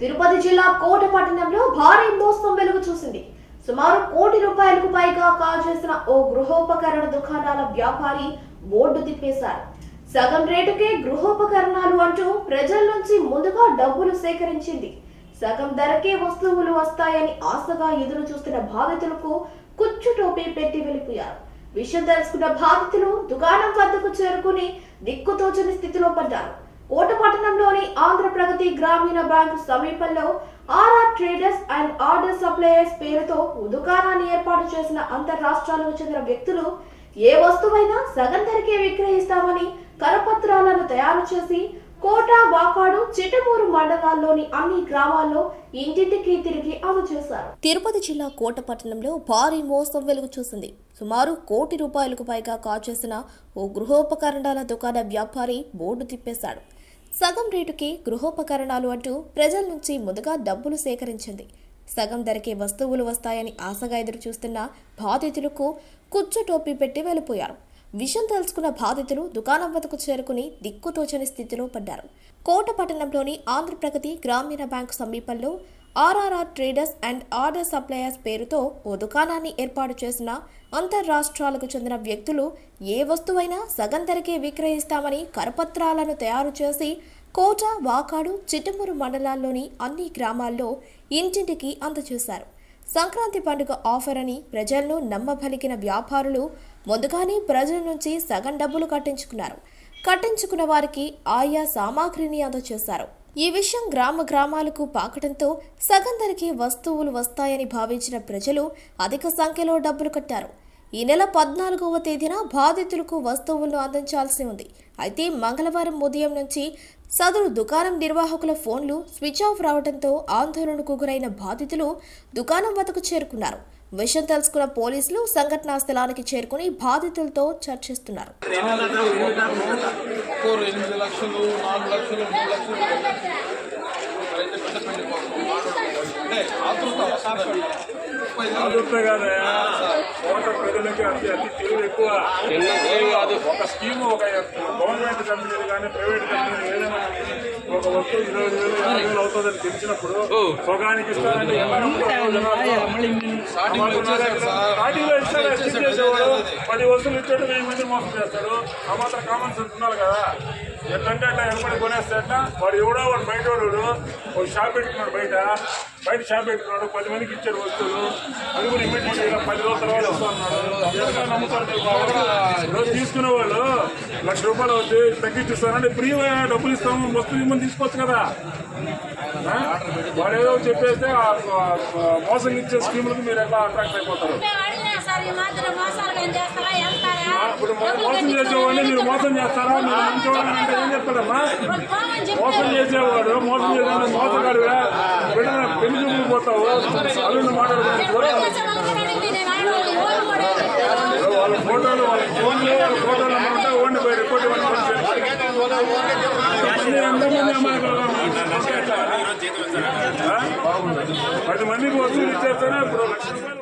తిరుపతి జిల్లా కోట పట్టణంలో భారీ మోసం వెలుగు చూసింది. సుమారు కోటి రూపాయలకు పైగా కాజేసిన ఓ గృహోపకరణ దుకాణాల వ్యాపారి బోర్డు తిప్పేశారు. సగం రేటుకే గృహోపకరణాలు అంటూ ప్రజల నుంచి ముందుగా డబ్బులు సేకరించింది. సగం ధరకే వస్తువులు వస్తాయని ఆశగా ఎదురు చూస్తున్న బాధితులకు కుచ్చు టోపీ పెట్టి వెళ్ళిపోయారు. విషయం తెలుసుకున్న బాధితులు దుకాణం వద్దకు చేరుకుని దిక్కుతోచని స్థితిలో పడ్డారు. కోటపట్టణంలోని ఆంధ్ర ప్రగతి గ్రామీణ బ్యాంకు సమీపంలో RR traders and order suppliers పేరుతో దుకాణాన్ని ఏర్పాటు చేసిన అంతర్రాష్ట్రాలకు చెందిన వ్యక్తులు ఏ వస్తువైనా సగం ధరకే విక్రయిస్తామని కరపత్రాలను తయారు చేసి కోట వాకాడు చిట్టమూరు మండలాల్లోని అన్ని గ్రామాల్లో ఇంటింటికి తిరిగి అందజేశారు తిరుపతి జిల్లా కోట పట్టణంలో భారీ మోసం వెలుగు చూసింది. సుమారు కోటి రూపాయలకు పైగా కాచేసిన ఓ గృహోపకరణాల దుకాణ వ్యాపారి బోర్డు తిప్పేశాడు. సగం రేటుకి గృహోపకరణాలు అంటూ ప్రజల నుంచి ముందుగా డబ్బులు సేకరించింది. సగం ధరకే వస్తువులు వస్తాయని ఆశగా ఎదురు చూస్తున్న బాధితులకు కుచ్చు టోపీ పెట్టి వెళ్ళిపోయారు. విషయం తెలుసుకున్న బాధితులు దుకాణం వద్దకు చేరుకుని దిక్కుతోచని స్థితిలో పడ్డారు. కోట పట్టణంలోని ఆంధ్రప్రగతి గ్రామీణ బ్యాంకు సమీపంలో RRR traders and order suppliers పేరుతో ఓ దుకాణాన్ని ఏర్పాటు చేసిన అంతర్రాష్ట్రాలకు చెందిన వ్యక్తులు ఏ వస్తువైనా సగం ధరకే విక్రయిస్తామని కరపత్రాలను తయారు చేసి కోట వాకాడు చిట్టమూరు మండలాల్లోని అన్ని గ్రామాల్లో ఇంటింటికి అందజేశారు. సంక్రాంతి పండుగ ఆఫర్ అని ప్రజలను నమ్మబలికిన వ్యాపారులు ముందుగానే ప్రజల నుంచి సగం డబ్బులు కట్టించుకున్నారు. కట్టించుకున్న వారికి ఆయా సామాగ్రిని అందజేశారు. ఈ విషయం గ్రామ గ్రామాలకు పాకడంతో సగం ధరకి వస్తువులు వస్తాయని భావించిన ప్రజలు అధిక సంఖ్యలో డబ్బులు కట్టారు. ఈ నెల పద్నాలుగవ తేదీన బాధితులకు వస్తువులను అందించాల్సి ఉంది. అయితే మంగళవారం ఉదయం నుంచి సదరు దుకాణం నిర్వాహకుల ఫోన్లు స్విచ్ ఆఫ్ రావడంతో ఆందోళనకు గురైన బాధితులు దుకాణం వద్దకు చేరుకున్నారు. విషయం తెలుసుకున్న పోలీసులు సంఘటనా స్థలానికి చేరుకుని బాధితులతో చర్చిస్తున్నారు. ఆతృత కోట ప్రజలకి అతి అతి తెలివి ఎక్కువ. ఒక స్కీమ్ ఒక గవర్నమెంట్ కంపెనీలు కానీ ప్రైవేట్ కంపెనీలు ఏదైనా ఒక వస్తువు ఇరవై వేలు యాభై వేలు అవుతుందని తెలిసినప్పుడు సొగానికి ఇస్తారని చేసేవాడు పది వస్తువులు ఇచ్చాడు వెయ్యి మంది మోసం చేస్తాడు ఆ మాత్రం కామన్ సెన్స్ ఉండాలి కదా. ఎట్లంటే అట్లా ఎనబడి కొనేస్తే వాడు ఎవడో వాడు బయట వాడు ఒక షాప్ పెట్టుకున్నాడు బయట. బయట షాప్ పెట్టుకున్నాడు పది మందికి ఇచ్చాడు వస్తువులు. అది కూడా ఇమీడియట్గా పది రోజుల తర్వాత వస్తున్నాడు నమ్ముతారు? రోజు తీసుకునే వాళ్ళు లక్ష రూపాయలు వచ్చి తగ్గించిస్తానంటే ఫ్రీ డబ్బులు ఇస్తాము వస్తువు ఇమ్మని తీసుకోవచ్చు కదా? వాడు ఏదో చెప్పేస్తే మోసం ఇచ్చే స్కీములకు మీరు ఎట్లా అట్రాక్ట్ అయిపోతారు? ఇప్పుడు మోసం చేసేవాడిని మీరు మోసం చేస్తారా? మీరు మంచివాడిని అంటే ఏం చెప్తారమ్మా మోసం చేసేవాడు ఎవరు కూడా చెప్పారు. వాళ్ళ ఫోటోలు వాళ్ళ ఫోన్లు వాళ్ళ ఫోటోలు నెంబర్ ఉంటే ఓన్లీ బయట రిపోర్ట్ ఇవ్వండి ఎంతమంది అమ్మాయిలు ఆ? పది మందికి వసూలు ఇచ్చేస్తేనే ఇప్పుడు లక్ష రూపాయలు